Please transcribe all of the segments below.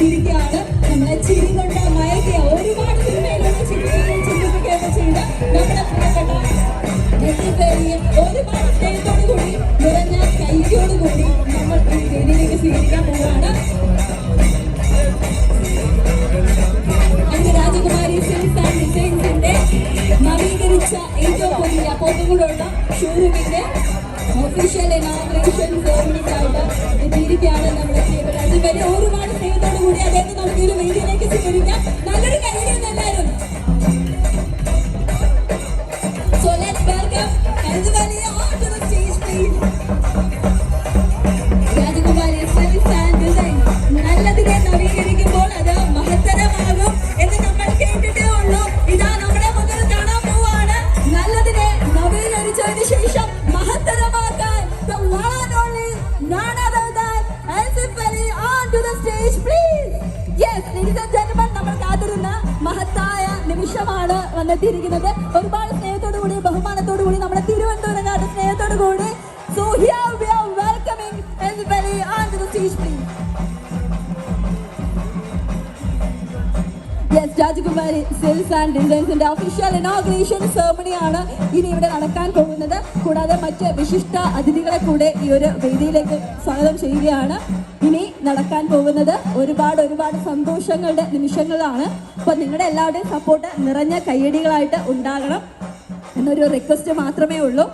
ഇതാ എത്തിയിരിക്കുകയാണ് നമ്മളെ ചിരി കൊണ്ട് മയക്കിയ ഒരുപാട് സിനിമയിലൂടെ ചിരിക്കുകയും ചിന്തിപ്പിക്കുകയൊക്കെ ചെയ്ത് നമ്മുടെ പ്രിയപ്പെട്ട അലിയെ ഒരുപാട് സ്നേഹത്തോടു കൂടി നിറഞ്ഞ കൈയോടു കൂടി നമ്മൾ ഈ വേദിയിലേക്ക് സ്വീകരിക്കാൻ പോവുകയാണ്. നവീകരിച്ച ഏറ്റവും പുതിയ പോക്കുകളുള്ള ഷോറൂമിന്റെ ഒഫീഷ്യൽ ഇനോഗ്രേഷൻ സെറമണിക്കായിട്ട് എത്തിയിരിക്കുകയാണ് നമ്മുടെ അതുവരെ ഒരുപാട് സ്നേഹത്തോടു കൂടി അദ്ദേഹത്തെ നമുക്ക് ഒരു വേദിയിലേക്ക് വന്നെത്തിയിരിക്കുന്നത്. ഒരുപാട് സ്നേഹത്തോടു കൂടി ബഹുമാനത്തോടു കൂടി നമ്മുടെ തിരുവനന്തപുരംകാരുടെ സ്നേഹത്തോടു കൂടി. So here we are welcoming Ali onto the stage please. Yes Rajakumari sales and ഡിസൈൻസിന്റെ official inauguration ആണ് ഇനി ഇവിടെ നടക്കാൻ പോകുന്നത്. കൂടാതെ മറ്റ് വിശിഷ്ട അതിഥികളെ കൂടെ ഈ ഒരു വേദിയിലേക്ക് സ്വാഗതം ചെയ്യുകയാണ്. ഇനി നടക്കാൻ പോകുന്നത് ഒരുപാട് ഒരുപാട് സന്തോഷങ്ങളുടെ നിമിഷങ്ങളാണ്. അപ്പോൾ നിങ്ങളുടെ എല്ലാവരുടെയും സപ്പോർട്ട് നിറഞ്ഞ കയ്യടികളായിട്ട് ഉണ്ടാകണം എന്നൊരു റിക്വസ്റ്റ് മാത്രമേ ഉള്ളൂ.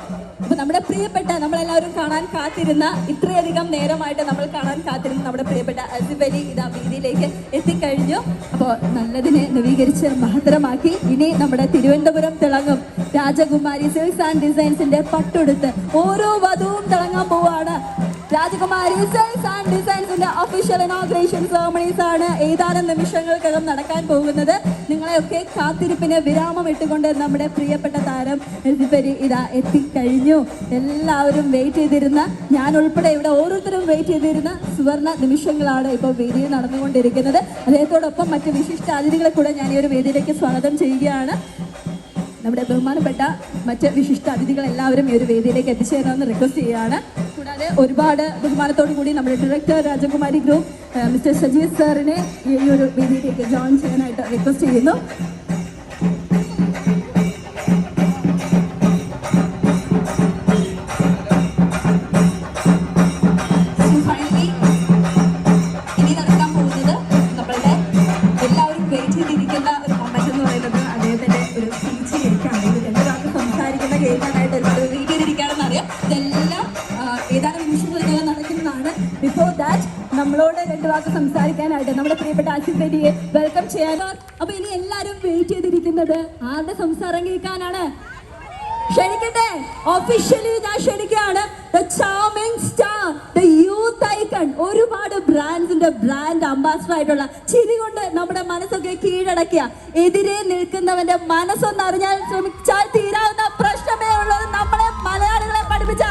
അപ്പൊ നമ്മുടെ പ്രിയപ്പെട്ട നമ്മളെല്ലാവരും കാണാൻ കാത്തിരുന്ന ഇത്രയധികം നേരമായിട്ട് നമ്മൾ കാണാൻ കാത്തിരുന്ന നമ്മുടെ പ്രിയപ്പെട്ട അസിഫ് അലി ഇതാ വീതിയിലേക്ക് എത്തിക്കഴിഞ്ഞു. അപ്പോൾ നല്ലതിനെ നവീകരിച്ച് മഹത്തരമാക്കി. ഇനി നമ്മുടെ തിരുവനന്തപുരം തിളങ്ങും. രാജകുമാരി സിൽസ് ആൻഡ് ഡിസൈൻസിന്റെ പട്ടുടുത്ത് ഓരോ വധുവും തിളങ്ങാൻ പോവാണ്. രാജകുമാരി സെൽസ് ആൻഡ് ഡിസൈൻസിന്റെ ഒഫീഷ്യൽ ഇനോഗ്രേഷൻ സെറമണീസ് ആണ് ഏതാനും നിമിഷങ്ങൾക്കകം നടക്കാൻ പോകുന്നത്. നിങ്ങളെയൊക്കെ കാത്തിരിപ്പിന് വിരാമം ഇട്ടുകൊണ്ട് നമ്മുടെ പ്രിയപ്പെട്ട താരം എഴുതിപ്പരി ഇതാ എത്തിക്കഴിഞ്ഞു. എല്ലാവരും വെയിറ്റ് ചെയ്തിരുന്ന ഞാൻ ഉൾപ്പെടെ ഇവിടെ ഓരോരുത്തരും വെയിറ്റ് ചെയ്തിരുന്ന സുവർണ നിമിഷങ്ങളാണ് ഇപ്പോൾ വേദിയിൽ നടന്നുകൊണ്ടിരിക്കുന്നത്. അദ്ദേഹത്തോടൊപ്പം മറ്റ് വിശിഷ്ട അതിഥികളെ കൂടെ ഞാൻ ഈ ഒരു വേദിയിലേക്ക് സ്വാഗതം ചെയ്യുകയാണ്. നമ്മുടെ ബഹുമാനപ്പെട്ട മറ്റ് വിശിഷ്ട അതിഥികൾ എല്ലാവരും ഈ ഒരു വേദിയിലേക്ക് എത്തിച്ചേരണമെന്ന് റിക്വസ്റ്റ് ചെയ്യുകയാണ്. കൂടാതെ ഒരുപാട് ബഹുമാനത്തോടു കൂടി നമ്മുടെ ഡയറക്ടർ രാജകുമാരി ഗ്രൂപ്പ് മിസ്റ്റർ സജീവ് സാറിനെ ഈ ഒരു വേദിയിലേക്ക് ജോയിൻ ചെയ്യാനായിട്ട് റിക്വസ്റ്റ് ചെയ്യുന്നു. സംസാരം കേൾക്കാനാണ് ക്ഷണിക്കട്ടെ. ഒഫീഷ്യലി ഞാൻ ക്ഷണിക്കുകയാണ്. സ്റ്റാർ യൂത്ത് ഐക്കൺ ഒരുപാട് ബ്രാൻഡ്സിന്റെ ബ്രാൻഡ് അംബാസഡർ ആയിട്ടുള്ള ചിരി കൊണ്ട് നമ്മുടെ മനസ്സൊക്കെ കീഴടക്കിയ എതിരെ നിൽക്കുന്നവന്റെ മനസ്സൊന്ന് അറിഞ്ഞാൽ ശ്രമിച്ചാൽ തീരാവുന്ന പ്രശ്നമേ ഉള്ളത് നമ്മളെ മലയാളികളെ പഠിപ്പിച്ച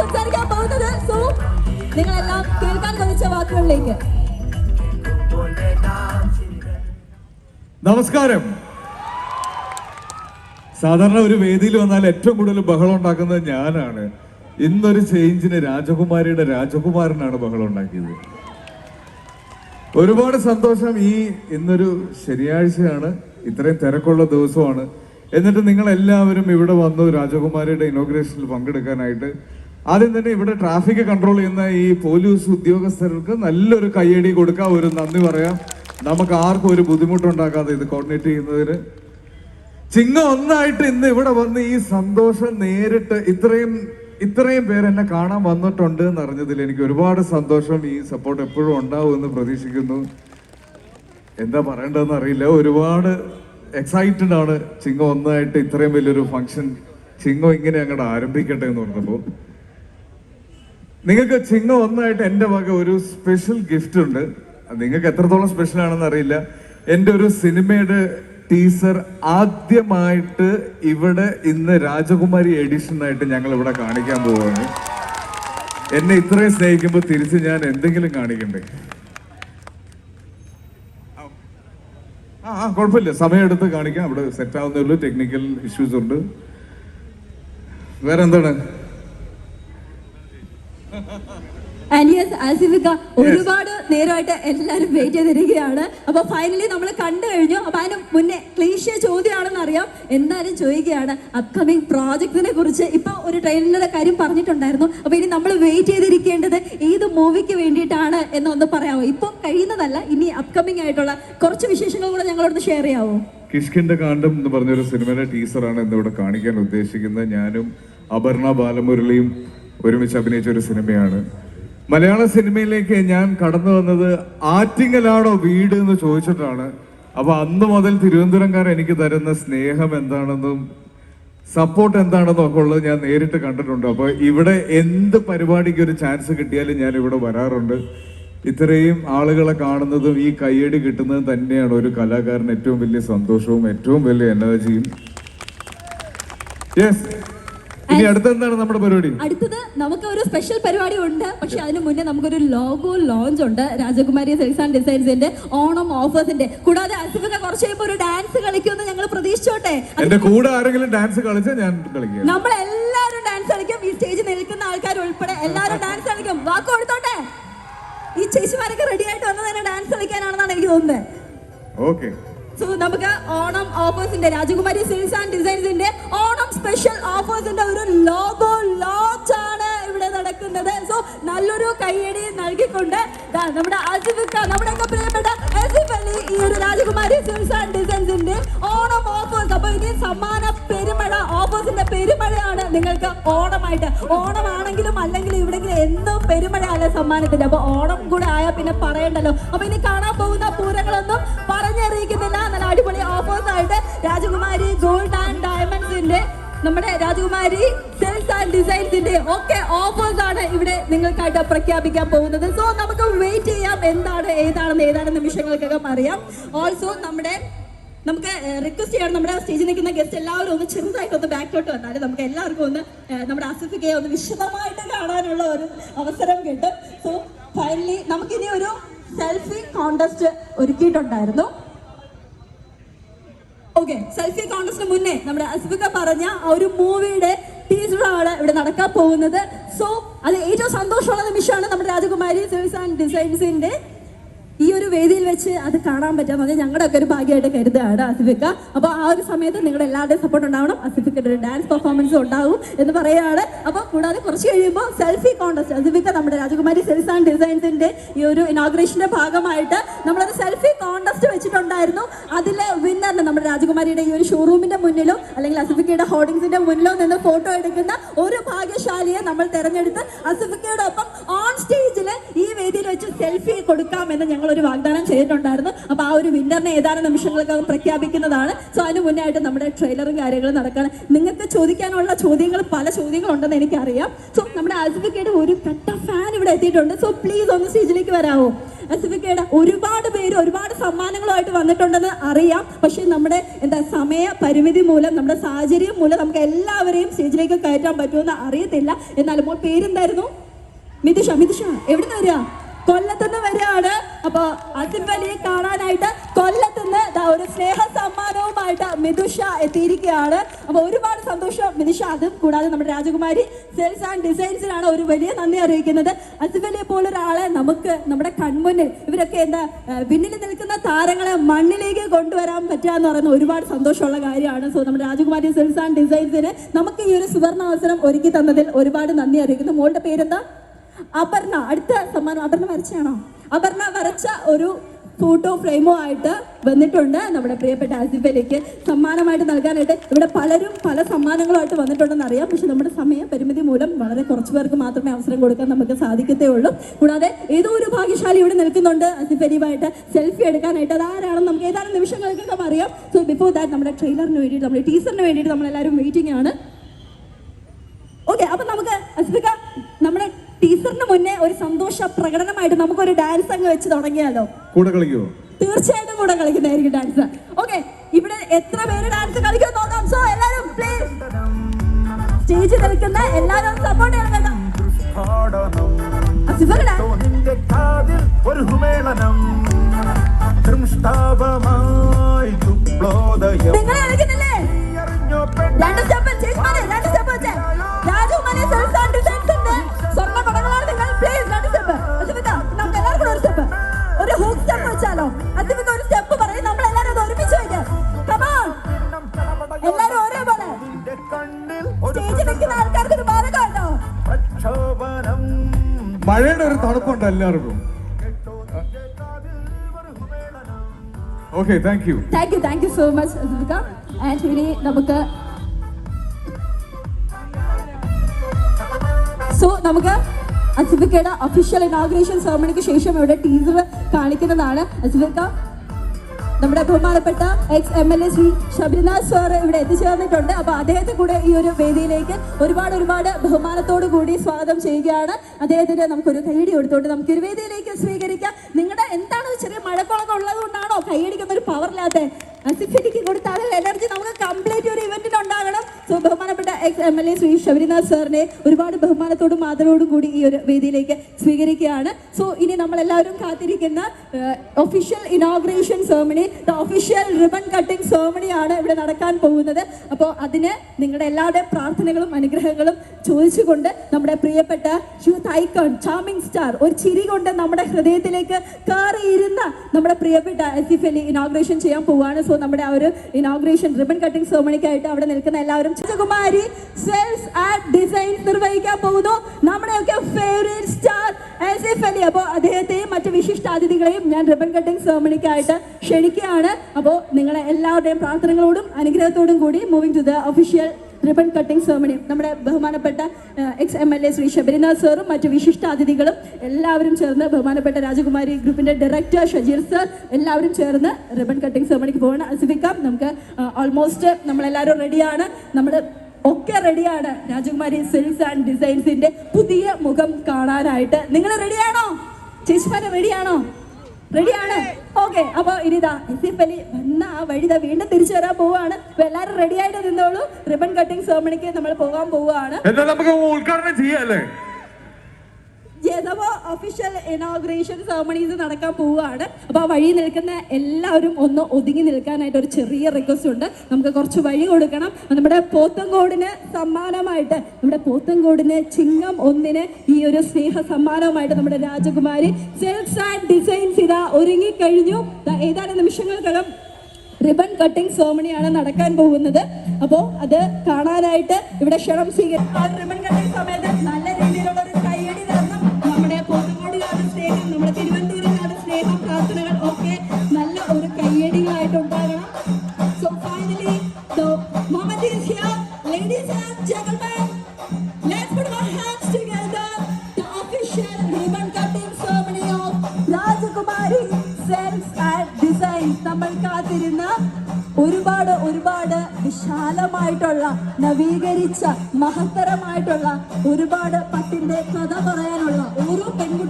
സംസാരിക്കാൻ പോകുന്നത്. നിങ്ങളെല്ലാം കേൾക്കാൻ കഴിച്ച വാക്കുകളിലേക്ക്. നമസ്കാരം. സാധാരണ ഒരു വേദിയിൽ വന്നാൽ ഏറ്റവും കൂടുതൽ ബഹളം ഉണ്ടാക്കുന്നത് ഞാനാണ്. ഇന്നൊരു ചേഞ്ചിന് രാജകുമാരിയുടെ രാജകുമാരനാണ് ബഹളം ഉണ്ടാക്കിയത്. ഒരുപാട് സന്തോഷം ഈ ഇന്നൊരു ശനിയാഴ്ചയാണ്. ഇത്രയും തിരക്കുള്ള ദിവസമാണ്. എന്നിട്ട് നിങ്ങൾ എല്ലാവരും ഇവിടെ വന്നു രാജകുമാരിയുടെ ഇനോഗ്രേഷനിൽ പങ്കെടുക്കാനായിട്ട് ആദ്യം തന്നെ ഇവിടെ ട്രാഫിക് കൺട്രോൾ ചെയ്യുന്ന ഈ പോലീസ് ഉദ്യോഗസ്ഥർക്ക് നല്ലൊരു കയ്യടി കൊടുക്കാം. ഒരു നന്ദി പറയാം. നമുക്ക് ആർക്കും ഒരു ബുദ്ധിമുട്ടുണ്ടാക്കാതെ ഇത് കോർഡിനേറ്റ് ചെയ്യുന്നതിന്. ചിങ്ങ ഒന്നായിട്ട് ഇന്ന് ഇവിടെ വന്ന് ഈ സന്തോഷം നേരിട്ട് ഇത്രയും ഇത്രയും പേര് എന്നെ കാണാൻ വന്നിട്ടുണ്ട് എന്ന് അറിഞ്ഞതിൽ എനിക്ക് ഒരുപാട് സന്തോഷം. ഈ സപ്പോർട്ട് എപ്പോഴും ഉണ്ടാവും എന്ന് പ്രതീക്ഷിക്കുന്നു. എന്താ പറയേണ്ടതെന്ന് അറിയില്ല. ഒരുപാട് എക്സൈറ്റഡ് ആണ് ചിങ്ങ ഒന്നായിട്ട് ഇത്രയും വലിയൊരു ഫംഗ്ഷൻ ചിങ്ങം ഇങ്ങനെ അങ്ങോട്ട് ആരംഭിക്കട്ടെ എന്ന് പറഞ്ഞപ്പോൾ. നിങ്ങൾക്ക് ചിങ്ങ ഒന്നായിട്ട് എന്റെ വക ഒരു സ്പെഷ്യൽ ഗിഫ്റ്റ് ഉണ്ട്. നിങ്ങൾക്ക് എത്രത്തോളം സ്പെഷ്യൽ ആണെന്ന് അറിയില്ല. എന്റെ ഒരു സിനിമയുടെ ടീസർ ആദ്യമായിട്ട് ഇവിടെ ഇന്ന് രാജകുമാരി എഡിഷൻ ആയിട്ട് ഞങ്ങൾ ഇവിടെ കാണിക്കാൻ പോവുകയാണ് എന്നെ ഇത്രയും സ്നേഹിക്കുമ്പോൾ തിരിച്ച് ഞാൻ എന്തെങ്കിലും കാണിക്കണ്ടേ? ആ ആ കുഴപ്പമില്ല. സമയമെടുത്ത് കാണിക്കാം. അവിടെ സെറ്റ് ആവുന്നേ ഉള്ളൂ. ടെക്നിക്കൽ ഇഷ്യൂസ് ഉണ്ട്. വേറെ എന്താണ് ആൻഡ് യെസ് ആസിഫിക്ക ഒരുപാട് നേരമായിട്ട് എല്ലാരും വെയിറ്റ് ചെയ്തിരിക്കുകയാണ്. അപ്പൊ ഫൈനലി നമ്മൾ കണ്ടു കഴിഞ്ഞു. അപ്പൊ അതിന് മുന്നേ ക്ലീഷ്യ ചോദ്യമാണെന്ന് അറിയാം എന്തായാലും ചോദിക്കുകയാണ്. അപ്കമിങ് പ്രോജക്റ്റിനെ കുറിച്ച് ഇപ്പൊ ഒരു ട്രെയിലറിന്റെ കാര്യം പറഞ്ഞിട്ടുണ്ടായിരുന്നു. അപ്പൊ ഇനി നമ്മൾ വെയിറ്റ് ചെയ്തിരിക്കേണ്ടത് ഏത് മൂവിക്ക് വേണ്ടിയിട്ടാണ് എന്നൊന്ന് പറയാമോ? ഇപ്പൊ കഴിയുന്നതല്ല ഇനി അപ്കമിങ് ആയിട്ടുള്ള കുറച്ച് വിശേഷങ്ങൾ കൂടെ ഞങ്ങളോട് ഷെയർ ചെയ്യാവോ? കിഷ്കിന്റെ കാണ്ടം എന്ന് പറഞ്ഞൊരു സിനിമയുടെ ടീസറാണ് ഇന്നിവിടെ കാണിക്കാൻ ഉദ്ദേശിക്കുന്നത്. ഞാനും അപർണ ബാലമുരളിയും ഒരുമിച്ച് അഭിനയിച്ച ഒരു സിനിമയാണ്. മലയാള സിനിമയിലേക്ക് ഞാൻ കടന്നു വന്നത് ആറ്റിങ്ങലാണോ വീട് എന്ന് ചോദിച്ചിട്ടാണ്. അപ്പൊ അന്ന് മുതൽ തിരുവനന്തപുരംകാർ എനിക്ക് തരുന്ന സ്നേഹം എന്താണെന്നും സപ്പോർട്ട് എന്താണെന്നും ഒക്കെ ഉള്ളത് ഞാൻ നേരിട്ട് കണ്ടിട്ടുണ്ട്. അപ്പൊ ഇവിടെ എന്ത് പരിപാടിക്ക് ഒരു ചാൻസ് കിട്ടിയാലും ഞാൻ ഇവിടെ വരാറുണ്ട്. ഇത്രയും ആളുകളെ കാണുന്നതും ഈ കയ്യടി കിട്ടുന്നതും തന്നെയാണ് ഒരു കലാകാരൻ ഏറ്റവും വലിയ സന്തോഷവും ഏറ്റവും വലിയ എനർജിയും യെസ് ഇനി നമ്മുടെ പരിപാടി? അടുത്തത് നമുക്ക് ഒരു സ്പെഷ്യൽ പരിപാടി ഉണ്ട് പക്ഷെ അതിന് മുന്നേ നമുക്കൊരു ലോഗോ ലോഞ്ച് ഉണ്ട്. രാജകുമാരി സെൽസ് ആൻഡ് ഡിസൈൻസിന്റെ ഓണം ഓഫേഴ്സിന്റെ കൂടാതെ അസിഫിക്ക കുറച്ച് കഴിയുമ്പോൾ ഒരു ഡാൻസ് കളിക്കുമെന്ന് ഞങ്ങൾ പ്രതീക്ഷിച്ചോട്ടെ? എന്റെ കൂടെ ആരെങ്കിലും ഡാൻസ് കളിച്ചാൽ ഞാൻ കളിക്കുക. നമ്മൾ എല്ലാവരും ഡാൻസ് കളിക്കും. ഈ സ്റ്റേജിൽ നിൽക്കുന്ന ആൾക്കാർ ഉൾപ്പെടെ എല്ലാവരും ഡാൻസ് കളിക്കും. വാക്ക് കൊടുത്തോട്ടെ? ഈ ചേച്ചിമാരൊക്കെ റെഡി ആയിട്ട് വന്നത് തന്നെ ഡാൻസ് കളിക്കാനാണെന്നാണ് എനിക്ക് തോന്നുന്നത്. ഓക്കെ സോ നമുക്ക് ഓണം ഓഫേഴ്സിന്റെ രാജകുമാരി സിൽസ് ആൻഡ് ഡിസൈൻസിന്റെ ഓണം സ്പെഷ്യൽ ഓഫേഴ്സിന്റെ ഒരു ലോഗോ ലോഞ്ച് ആണ്. നടക്കുന്നത്. സോ നല്ലൊരു കൈയടി നൽകിക്കൊണ്ട് നമ്മുടെ ആസിഫിക്ക നമ്മുടെ ഒക്കെ പ്രിയപ്പെട്ട ആസിഫ് അലി ഈ ഒരു രാജകുമാരി സിൽസ് ആൻഡ് ഡിസൈൻസിന്റെ ഓണം ഓഫേഴ്സ് അപ്പൊ ഇനി സമ്മാന പെരുമഴ ഓഫേഴ്സിന്റെ പെരുമഴയാണ് നിങ്ങൾക്ക് ഓണമായിട്ട്. ഓണമാണെങ്കിലും അല്ലെങ്കിൽ ഇവിടെങ്കിലും എന്നും പെരുമഴയല്ല സമ്മാനത്തിന്റെ. അപ്പൊ ഓണം കൂടെ ആയാൽ പിന്നെ പറയണ്ടല്ലോ. അപ്പൊ ഇനി കാണാൻ പോകുന്ന പൂരങ്ങളൊന്നും പറഞ്ഞറിയിക്കുന്നില്ല. നല്ല അടിപൊളി ഓഫേഴ്സ് ആയിട്ട് രാജകുമാരി ഗോൾഡ് ആൻഡ് ഡയമണ്ട്സിന്റെ നമ്മുടെ രാജകുമാരി സെൽസ് ആൻഡ് ഡിസൈൻസിന്റെ ഒക്കെ ഓഫേഴ്സ് ആണ് ഇവിടെ നിങ്ങൾക്കായിട്ട് പ്രഖ്യാപിക്കാൻ പോകുന്നത്. സോ നമുക്ക് വെയിറ്റ് ചെയ്യാം എന്താണ് ഏതാണെന്ന് ഏതാനും നിമിഷങ്ങൾക്കകം അറിയാം. ഓൾസോ നമ്മുടെ നമുക്ക് റിക്വസ്റ്റ് ചെയ്യണം. നമ്മുടെ സ്റ്റേജിൽ നിൽക്കുന്ന ഗസ്റ്റ് എല്ലാവരും ഒന്ന് ചെറുതായിട്ട് ഒന്ന് ബാക്കിലോട്ട് വന്നാൽ നമുക്ക് എല്ലാവർക്കും ഒന്ന് നമ്മുടെ അസിഫിക്കയെ ഒന്ന് വിശദമായിട്ട് കാണാനുള്ള ഒരു അവസരം കിട്ടും. സോ ഫൈനലി നമുക്കിനി ഒരു സെൽഫി കോണ്ടസ്റ്റ് ഒരുക്കിയിട്ടുണ്ടായിരുന്നു. ഓക്കെ സെൽഫി കോണ്ടസ്റ്റിന് മുന്നേ നമ്മുടെ അസിഫിക്ക പറഞ്ഞ ഒരു മൂവിയുടെ ടീച്ചറാണ് ഇവിടെ നടക്കാൻ പോകുന്നത്. സോ അത് ഏറ്റവും സന്തോഷമുള്ള നിമിഷമാണ് നമ്മുടെ രാജകുമാരി സിൽസ് ആൻഡ് ഡിസൈൻസിന്റെ ഈ ഒരു വേദിയിൽ വെച്ച് അത് കാണാൻ പറ്റാന്ന് പറഞ്ഞാൽ ഞങ്ങളുടെ ഒക്കെ ഒരു ഭാഗ്യമായിട്ട് കരുതുകയാണ് അസിഫിക്ക അപ്പോൾ ആ ഒരു സമയത്ത് നിങ്ങളുടെ എല്ലാവരുടെയും സപ്പോർട്ട് ഉണ്ടാവണം. അസിഫിക്കയുടെ ഒരു ഡാൻസ് പെർഫോമൻസ് ഉണ്ടാവും എന്ന് പറയുകയാണ്. അപ്പോൾ കൂടാതെ കുറച്ച് കഴിയുമ്പോൾ സെൽഫി കോൺടസ്റ്റ് അസിഫിക്ക നമ്മുടെ രാജകുമാരി സെൽസ് ആൻഡ് ഡിസൈൻസിന്റെ ഈ ഒരു ഇനോഗ്രേഷന്റെ ഭാഗമായിട്ട് നമ്മളൊരു സെൽഫി കോൺടസ്റ്റ് വെച്ചിട്ടുണ്ടായിരുന്നു. അതിലെ വിന്നറിന് നമ്മുടെ രാജകുമാരിയുടെ ഈ ഒരു ഷോറൂമിന്റെ മുന്നിലോ അല്ലെങ്കിൽ അസിഫിക്കയുടെ ഹോർഡിങ്സിന്റെ മുന്നിലോ നിന്ന് ഫോട്ടോ എടുക്കുന്ന ഒരു ഭാഗ്യശാലിയെ നമ്മൾ തെരഞ്ഞെടുത്ത് അസിഫിക്കയുടെ ഒപ്പം ഓൺ സ്റ്റേജിൽ ഈ വേദിയിൽ വെച്ച് സെൽഫി കൊടുക്കാമെന്ന് ഞങ്ങൾ ഒരു വാഗ്ദാനം ചെയ്തിട്ടുണ്ടായിരുന്നു. അപ്പൊ ആ ഒരു വിന്നറിനെ ഏതാനും നിമിഷങ്ങൾക്കകം പ്രഖ്യാപിക്കുന്നതാണ്. സോ അതിന് മുന്നായിട്ട് നമ്മുടെ ട്രെയിലറും കാര്യങ്ങളും നടക്കണം. നിങ്ങൾക്ക് ചോദിക്കാനുള്ള ചോദ്യങ്ങൾ പല ചോദ്യങ്ങളുണ്ടെന്ന് എനിക്കറിയാം. സോ നമ്മുടെ അസിഫിക്കയുടെ ഒരു കട്ട ഫാൻ ഇവിടെ എത്തിയിട്ടുണ്ട്. സോ പ്ലീസ് ഒന്ന് സ്റ്റേജിലേക്ക് വരാമോ അസിഫിക്കയുടെ ഒരുപാട് പേര് ഒരുപാട് സമ്മാനങ്ങളുമായിട്ട് വന്നിട്ടുണ്ടെന്ന് അറിയാം. പക്ഷെ നമ്മുടെ എന്താ സമയ പരിമിതി മൂലം നമ്മുടെ സാഹചര്യം മൂലം നമുക്ക് എല്ലാവരെയും സ്റ്റേജിലേക്ക് കയറ്റാൻ പറ്റുമെന്ന് അറിയത്തില്ല. എന്നാൽ പേരെന്തായിരുന്നു? മിതുഷ മിതുഷ നിന്ന് വരിക? കൊല്ലത്തുനിന്ന് വരികയാണ്. അപ്പൊ അസിഫ് കാണാനായിട്ട് കൊല്ലത്തുനിന്ന് ഒരു സ്നേഹ സമ്മാനവുമായിട്ട് മിതുഷ എത്തിയിരിക്കുകയാണ്. അപ്പൊ ഒരുപാട് സന്തോഷം മിതുഷ അതും കൂടാതെ നമ്മുടെ രാജകുമാരി സെൽസ് ആൻഡ് ഡിസൈൻസിനാണ് ഒരു വലിയ നന്ദി അറിയിക്കുന്നത്. അസിഫ് പോലെ ഒരാളെ നമുക്ക് നമ്മുടെ കൺമുന്നിൽ ഇവരൊക്കെ എന്താ പിന്നിൽ നിൽക്കുന്ന താരങ്ങളെ മണ്ണിലേക്ക് കൊണ്ടുവരാൻ പറ്റുക എന്ന് പറയുന്ന ഒരുപാട് സന്തോഷമുള്ള കാര്യമാണ്. സോ നമ്മുടെ രാജകുമാരി സെൽസ് ആൻഡ് ഡിസൈൻസിന് നമുക്ക് ഈ ഒരു സുവർണ അവസരം ഒരുക്കി തന്നതിൽ ഒരുപാട് നന്ദി അറിയിക്കുന്നു. മോളുടെ പേരെന്താ? അപർണ അടുത്ത സമ്മാനം അപർണ വരച്ചാണോ? അപർണ വരച്ച ഒരു ഫോട്ടോ ഫ്രെയിമോ ആയിട്ട് വന്നിട്ടുണ്ട്. നമ്മുടെ പ്രിയപ്പെട്ട ആസിഫ് സമ്മാനമായിട്ട് നൽകാനായിട്ട് ഇവിടെ പലരും പല സമ്മാനങ്ങളുമായിട്ട് വന്നിട്ടുണ്ടെന്ന് അറിയാം. പക്ഷെ നമ്മുടെ സമയ പരിമിതി മൂലം വളരെ കുറച്ച് പേർക്ക് മാത്രമേ അവസരം കൊടുക്കാൻ നമുക്ക് സാധിക്കത്തേ ഉള്ളൂ കൂടാതെ ഏതോ ഒരു ഭാഗ്യശാലി ഇവിടെ നിൽക്കുന്നുണ്ട്. ആസിഫ് സെൽഫി എടുക്കാനായിട്ട്. അത് ആരാണെന്ന് നമുക്ക് ഏതാനും നിമിഷങ്ങൾക്കൊക്കെ അറിയാം. സോ ബിഫോർ ദാറ്റ് നമ്മുടെ ട്രെയിലറിന് വേണ്ടിയിട്ട് നമ്മുടെ ടീച്ചറിന് വേണ്ടിയിട്ട് നമ്മളെല്ലാവരും വെയിറ്റിംഗ് ആണ്. ഓക്കെ അപ്പം നമുക്ക് അസിഫിക്ക നമ്മുടെ ടീച്ചറിന് മുന്നേ ഒരു സന്തോഷ പ്രകടനമായിട്ട് നമുക്കൊരു ഡാൻസ് അങ്ങ് വെച്ച് തുടങ്ങിയാലോ? കൂടെ കളിക്കുമോ തീർച്ചയായിട്ടും കൂടെ കളിക്കുന്നതായിരിക്കും ഡാൻസ് ഓക്കെ ഇവിടെ എത്ര പേര് ഡാൻസ് കളിക്കാൻ നോക്കാം. സോ എല്ലാരും പ്ലീസ് സ്റ്റേജിൽ നിൽക്കുന്ന എല്ലാവരും സപ്പോർട്ട് ചെയ്യണം കേട്ടോ. പാടണം നിന്റെ കാതിൽ ഒരു ഹുമേളനം. ദൃഷ്ടാപമായി ദുപ്ലോദയം. എല്ലാവർക്കും. Okay thank you thank you thank you so much and നമുക്ക് സോ നമുക്ക് അസിഫിക്കയുടെ ഒഫീഷ്യൽ ഇനാഗ്രേഷൻ സെറമണിക്ക് ശേഷം ഇവിടെ ടീസർ കാണിക്കുന്നതാണ്. അസിഫിക്ക നമ്മുടെ ബഹുമാനപ്പെട്ട ex M L A Shri Sabarinath sir ഇവിടെ എത്തിച്ചേർന്നിട്ടുണ്ട്. അപ്പൊ അദ്ദേഹത്തെ കൂടെ ഈ ഒരു വേദിയിലേക്ക് ഒരുപാട് ഒരുപാട് ബഹുമാനത്തോടു കൂടി സ്വാഗതം ചെയ്യുകയാണ്. അദ്ദേഹത്തിന് നമുക്കൊരു കൈയടി കൊടുത്തോണ്ട് നമുക്ക് ഒരു വേദിയിലേക്ക് സ്വീകരിക്കാം. നിങ്ങളുടെ എന്താണ് ചെറിയ മഴക്കുളമൊക്കെ ഉള്ളത് കൊണ്ടാണോ കൈയടിക്കുന്ന ഒരു പവർ ഇല്ലാത്ത? കൊടുത്താലും എനർജി നമുക്ക് കംപ്ലീറ്റ് ഒരു ഇവന്റിന് ഉണ്ടാകണം സോ ബഹുമാനപ്പെട്ട ex M L A Shri Sabarinath സാറിനെ ഒരുപാട് ബഹുമാനത്തോടും ആദരവോടും കൂടി ഈ ഒരു വേദിയിലേക്ക് സ്വീകരിക്കുകയാണ്. സോ ഇനി നമ്മൾ എല്ലാവരും കാത്തിരിക്കുന്ന official inauguration ceremony the official ribbon cutting സെർമണിയാണ് ഇവിടെ നടക്കാൻ പോകുന്നത്. അപ്പോൾ അതിന് നിങ്ങളുടെ എല്ലാവരുടെയും പ്രാർത്ഥനകളും അനുഗ്രഹങ്ങളും ചോദിച്ചുകൊണ്ട് നമ്മുടെ പ്രിയപ്പെട്ട യൂത്ത് ഐക്കൺ ചാമിങ് സ്റ്റാർ ഒരു ചിരി കൊണ്ട് നമ്മുടെ ഹൃദയത്തിലേക്ക് കയറിയിരുന്ന നമ്മുടെ പ്രിയപ്പെട്ട എസിഫ് അലി ഇനോഗ്രേഷൻ ചെയ്യാൻ പോവുകയാണ് സോ നമ്മുടെ ആ ഒരു ഇനോഗ്രേഷൻ റിബൺ കട്ടിംഗ് സെർമണിക്കായിട്ട് അവിടെ നിൽക്കുന്ന എല്ലാവരും ചിത്രകുമാരി സെൽസ് ആൻഡ് ഡിസൈൻസ് നിർവഹിക്കാൻ പോകുന്നു. നമ്മുടെയൊക്കെ favourite star S F Ali. അപ്പോൾ അദ്ദേഹത്തെയും മറ്റ് വിശിഷ്ട അതിഥികളെയും ഞാൻ റിബൺ കട്ടിംഗ് സെറമണിക്കായിട്ട് ക്ഷണിക്കുകയാണ്. അപ്പോൾ നിങ്ങളെ എല്ലാവരുടെയും പ്രാർത്ഥനകളോടും അനുഗ്രഹത്തോടും കൂടി moving to the official ribbon cutting ceremony നമ്മുടെ ബഹുമാനപ്പെട്ട ex M L A Shri Sabarinath സാറും മറ്റ് വിശിഷ്ട അതിഥികളും എല്ലാവരും ചേർന്ന് ബഹുമാനപ്പെട്ട രാജകുമാരി ഗ്രൂപ്പിന്റെ ഡയറക്ടർ ഷജീർ സാർ എല്ലാവരും ചേർന്ന് റിബൺ കട്ടിംഗ് സെറമണിക്ക് പോകണം അസിഫിക്കാം നമുക്ക് ഓൾമോസ്റ്റ് നമ്മളെല്ലാവരും റെഡിയാണ് നമ്മൾ ഒക്കെ റെഡിയാണ് രാജകുമാരി സിൽക്സ് ആൻഡ് ഡിസൈൻസിന്റെ പുതിയ മുഖം കാണാനായിട്ട്. നിങ്ങൾ റെഡിയാണോ ചേച്ചിമാരെ റെഡിയാണോ റെഡിയാണ്? ഓക്കെ അപ്പൊ ഇനിതാ എസിഫ് അലി വന്ന ആ വഴി ഇതാ വീണ്ടും തിരിച്ചു വരാൻ പോവാണ് അപ്പൊ എല്ലാരും റെഡി ആയിട്ട് നിന്നോളൂ. റിബൺ കട്ടിംഗ് സെറമണിക്ക് നമ്മൾ പോകാൻ എന്നാൽ നമുക്ക് ഉദ്ഘാടനം ചെയ്യാല്ലേ അപ്പോൾ ഒഫീഷ്യൽ ഇനോഗ്രേഷൻ സെറമണീസ് നടക്കാൻ പോവുകയാണ്. അപ്പോൾ ആ വഴി നിൽക്കുന്ന എല്ലാവരും ഒന്ന് ഒതുങ്ങി നിൽക്കാനായിട്ട് ഒരു ചെറിയ റിക്വസ്റ്റ് ഉണ്ട്. നമുക്ക് കുറച്ച് വഴി കൊടുക്കണം. നമ്മുടെ പോത്തങ്കോടിന് സമ്മാനമായിട്ട് നമ്മുടെ പോത്തങ്കോടിന് ചിങ്ങം ഒന്നിന് ഈ ഒരു സ്നേഹ സമ്മാനവുമായിട്ട് നമ്മുടെ രാജകുമാരി സെൽസ് ആൻഡ് ഡിസൈൻസ് ഇതാ ഒരുങ്ങിക്കഴിഞ്ഞു. കഴിഞ്ഞു ഏതാനും നിമിഷങ്ങൾക്കകം റിബൺ കട്ടിംഗ് സെറമണിയാണ് നടക്കാൻ പോകുന്നത്. അപ്പോൾ അത് കാണാനായിട്ട് ഇവിടെ ക്ഷണം സ്വീകരിക്കും റിബൺ കട്ടിംഗ് സമയത്ത് നല്ല ആൻഡ് ഡിസൈൻസ് നമ്മൾ കാത്തിരുന്ന ഒരുപാട് ഒരുപാട് വിശാലമായിട്ടുള്ള നവീകരിച്ച മഹത്തരമായിട്ടുള്ള ഒരുപാട് പട്ടിന്റെ കഥ പറയാനുള്ള ഓരോ പെൺകുട്ടിയുടെ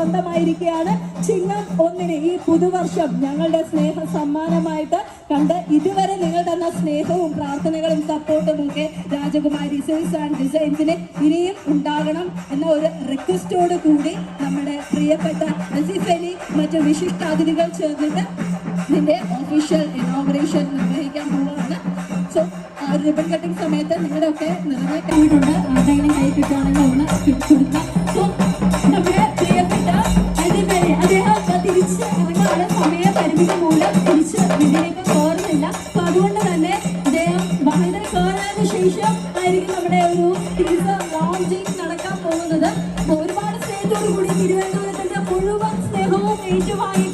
സ്വന്തമായിരിക്കുകയാണ് ചിങ്ങം ഒന്നിന് ഈ പുതുവർഷം ഞങ്ങളുടെ സ്നേഹ സമ്മാനമായിട്ട് കണ്ട് ഇതുവരെ നിങ്ങൾ തന്ന സ്നേഹവും പ്രാർത്ഥനകളും സപ്പോർട്ടും ഒക്കെ രാജകുമാരി സെൽസ് ആൻഡ് ഡിസൈൻസിന് ഇനിയും ഉണ്ടാകണം എന്ന ഒരു റിക്വസ്റ്റോട് കൂടി നമ്മുടെ പ്രിയപ്പെട്ട അസിഫ് അലി മറ്റ് വിശിഷ്ടാതിഥികൾ ചേർന്നിട്ട് ഇതിന്റെ ഒഫീഷ്യൽ ഇനോഗ്രേഷൻ നിർവഹിക്കാൻ പോവുകയാണ്. സോ ആ റിബൺ കട്ടിംഗ് സമയത്ത് നിങ്ങളുടെ ഒക്കെ നിറഞ്ഞ കൈയിട്ടുണ്ട് ആരുടെയെങ്കിലും കൈ കിട്ടുകയാണെങ്കിൽ ഒന്ന് കൊടുക്കാം. സോ മൂലം തിരിച്ച് വീട്ടിലേക്ക് കയറുന്നില്ല അപ്പൊ തന്നെ അദ്ദേഹം വാഹനത്തിൽ കയറിയതിനു ശേഷം ആയിരിക്കും നമ്മുടെ ഒരു ടീസർ ലോഞ്ചിങ് നടക്കാൻ പോകുന്നത്. ഒരുപാട് സ്നേഹത്തോടു കൂടി തിരുവനന്തപുരത്തിന്റെ മുഴുവൻ സ്നേഹവും ഏറ്റുവാങ്ങിക്കൊണ്ട്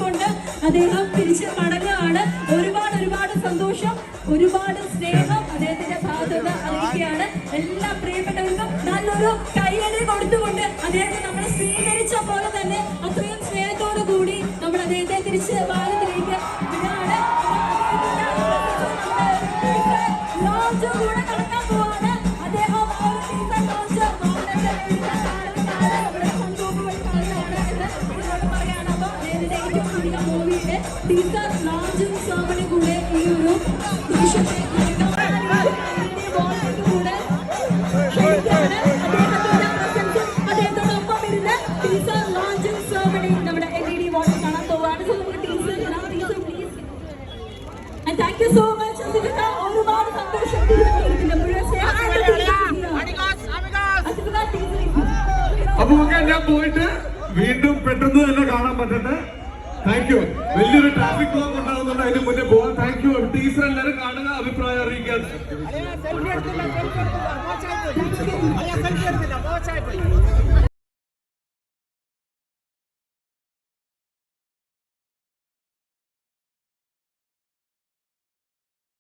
ഒരുപാട് സന്തോഷം അപ്പൊ ഓക്കെ ഞാൻ പോയിട്ട് വീണ്ടും പെട്ടെന്ന് തന്നെ കാണാൻ പറ്റട്ടെ. താങ്ക് യു വലിയൊരു ട്രാഫിക് ബ്ലോക്ക് ഉണ്ടാകുന്നുണ്ട് അതിന് മുന്നേ പോവാൻ താങ്ക് യു ടീച്ചർ എല്ലാവരും കാണുക അഭിപ്രായം അറിയിക്കാൻ. സെൽഫി എടുത്തില്ല സെൽഫി എടുത്തില്ല മോശമായി പോയി സെൽഫി എടുത്തില്ല മോശമായി പോയി